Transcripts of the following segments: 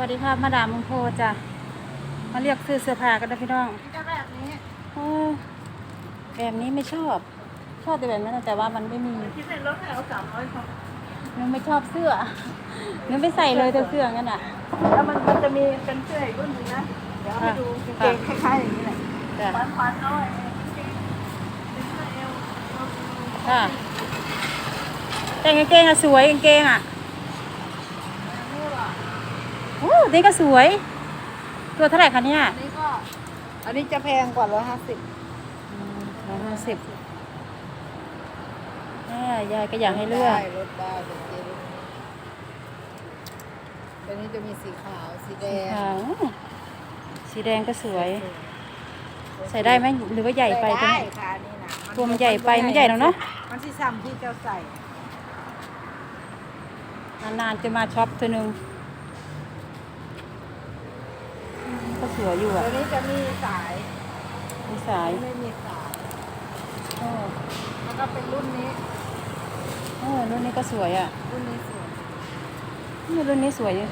วัสดีค่ะมาดามมงโพจ้ะมาเรียกซื้อเสื้อผ้ากันนะพี่น้องจะแบบนี้เออแบบนี้ไม่ชอบ ชอบแต่แบบนั้นแต่ว่ามันไม่มีคิดในรถให้เอาสามร้อยพอหนูไม่ชอบเสื้อหนูไม่ใส่เลยแต่เสื้องั้นอะ แล้วมันมันจะมีเป็นเสื้ออีกรุ่นหนึงนะเดี๋ยวเอาให้ดูกางเกงคล้ายๆอย่างนี้แหละจ้ะฟันฟันๆเอาไอ้กางเกงเป็นเสื้อเอวเอว ค่ะ แต่งกางเกงอะสวยกางเกงอะ นี่หรอ โอ้ นี่ก็สวย ตัวเท่าไหร่คะเนี่ยอันนี้ก็ อันนี้จะแพงกว่าร้อยห้าสิบร้อยห้าสิบแม่ยายก็อยากให้เลือกลดได้ลดได้ตัวนี้จะมีสีขาวสีแดงขาวสีแดงก็สวย ใส่ได้ไหมหรือว่าใหญ่ไปตัวได้นี้ค่ะนี่นะตัวมันใหญ่ไปไม่ใหญ่หรอกเนอะมันที่ซ้ำที่เจ้าใส่นานๆจะมาช็อปตัวหนึ่ง อืมก็สวยอยู่ตัวอะนี้จะมีสายมีสายไม่มีสายโอ้แล้วก็เป็นรุ่นนี้โอ้รุ่นนี้ก็สวยอะรุ่นนี้สวยนี่รุ่นนี้สวยอยู่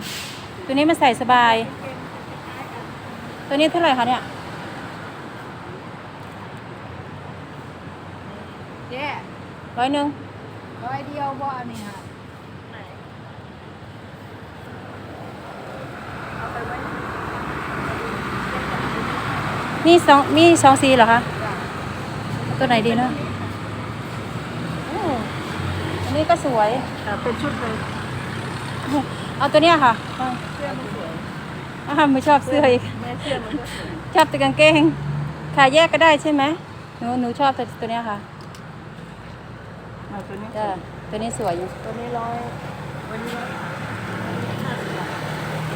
ตัวนี้มันใส่สบายตัวนี้เท่าไหร่คะเนี่ยเจ๊ร้อยหนึ่งร้อยเดียวบ่อันนี้ค่ะเอาไปไว้ มีสองมีสองสีเหรอคะจ้ะตัวไหนดีเนาะโอ้อันนี้ก็สวย แต่เป็นชุดเลยเอาตัวเนี้ยค่ะเสื้อมันสวยอ้าวไม่ชอบเสื้ออีกแม่เสื้อมันก็สวยชอบแต่กางเกงขายแยกก็ได้ใช่ไหมหนูหนูชอบตัวตัวเนี้ยค่ะเอาตัวนี้จ้ะตัวนี้สวยอยู่ตัวนี้ร้อยวันนี้ร้อย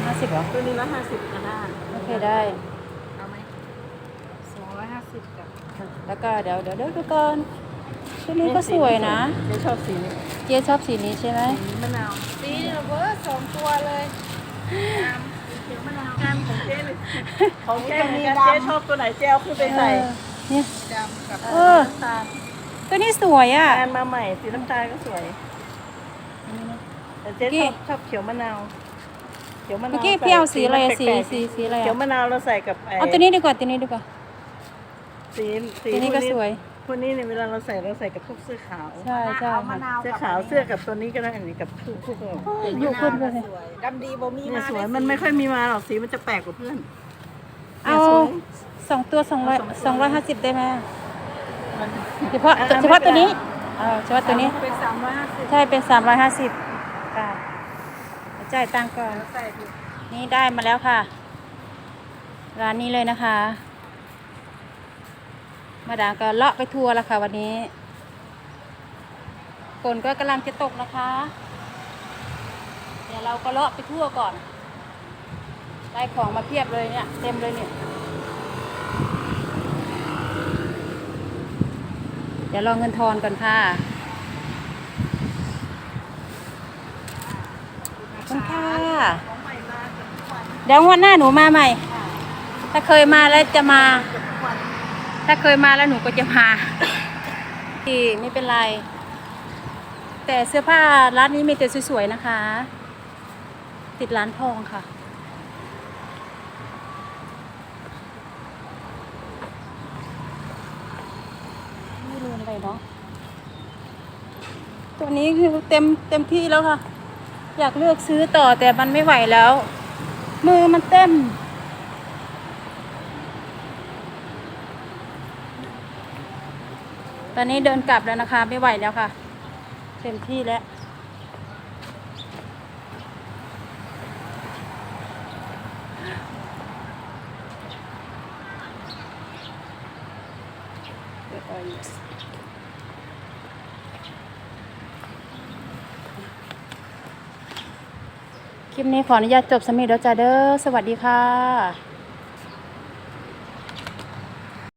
ห้าสิบเหรอตัวนี้ร้อยห้าสิบก็ได้โอเคได้ เอาไหมสองร้อยห้า สิบจ้ะแล้วก็เดี๋ยวเดี๋ยวเดี๋ยวดูก่อนตัวนี้ก็สวยนะเจ๊ชอบสีนี้เจ๊ชอบสีนี้ใช่ไหมสีมะนาวสีเบอร์สองตัวเลยงามสีเขียวมะนาวงามของเจ๊เลยของเจ๊เหมือนกันเจ๊ชอบตัวไหนเจ๊เอาขึ้นไปใส่เออเนี่ยดำกับเออน้ำตาลตัวนี้สวยอะงานมาใหม่สีน้ำตาลก็สวย แต่เจ๊เมื่อกี้ชอบชอบเขียวมะนาวเขียวมะนาวเมื่อกี้พี่เอาสีอะไรอะใสีสีสีอะไรเขียวอะมะนาวเราใส่กับไอ้เอาตัวนี้ดีกว่าตัวนี้ดีกว่า สีสีตัวนี้ก็สวย พวกนี้เนี่ยเวลาเราใส่เราใส่กับพวกเสื้อขาว ใช่ใช่ค่ะเสื้อขาวเสื้อกับตัวนี้ก็ได้อันนี้กับพวกพวกโอ้ยอยู่ขึ้นไปเลยดำดีบ่มีเนี่ยสวยมันไม่ค่อยมีมาหรอกสีมันจะแปลกกว่าเพื่อน เอานี่ยสวย สองตัวสองร้อยสองตัวสองร้อยห้าสิบได้ไหมมัน เฉพาะอะเฉพาะไม่เป็นไรตัวนี้เอาเฉพาะตัวนี้ เป็นสามร้อยห้าสิบใช่เป็นสามร้อยห้าสิบค่ะจ่ายตังค์ก่อน ใส่ดูนี่ได้มาแล้วค่ะ ร้านนี้เลยนะคะ มาดามก็เลาะไปทัวร์แล้วค่ะ วันนี้ฝนก็กำลังจะตกนะคะ เดี๋ยวเราก็เลาะไปทั่วก่อนได้ของมาเพียบเลยเนี่ย เต็มเลยเนี่ย เดี๋ยวรอเงินทอนก่อนค่ะขอบคุณค่ะเดี๋ยววันหน้าหนูมาใหม่ ถ้าเคยมาแล้วจะมา ถ้าเคยมาแล้วหนูก็จะมาที่ไม่เป็นไร แต่เสื้อผ้าร้านนี้มีแต่สวยๆนะคะ ติดร้านทองค่ะ ไม่รู้อะไรเนาะตัวนี้คือเต็มเต็มที่แล้วค่ะ อยากเลือกซื้อต่อแต่มันไม่ไหวแล้ว มือมันเต็ม ตอนนี้เดินกลับแล้วนะคะ ไม่ไหวแล้วค่ะ เต็มที่แล้ว คลิปนี้ขออนุญาตจบสมิธแล้วจ้าเด้อ สวัสดีค่ะ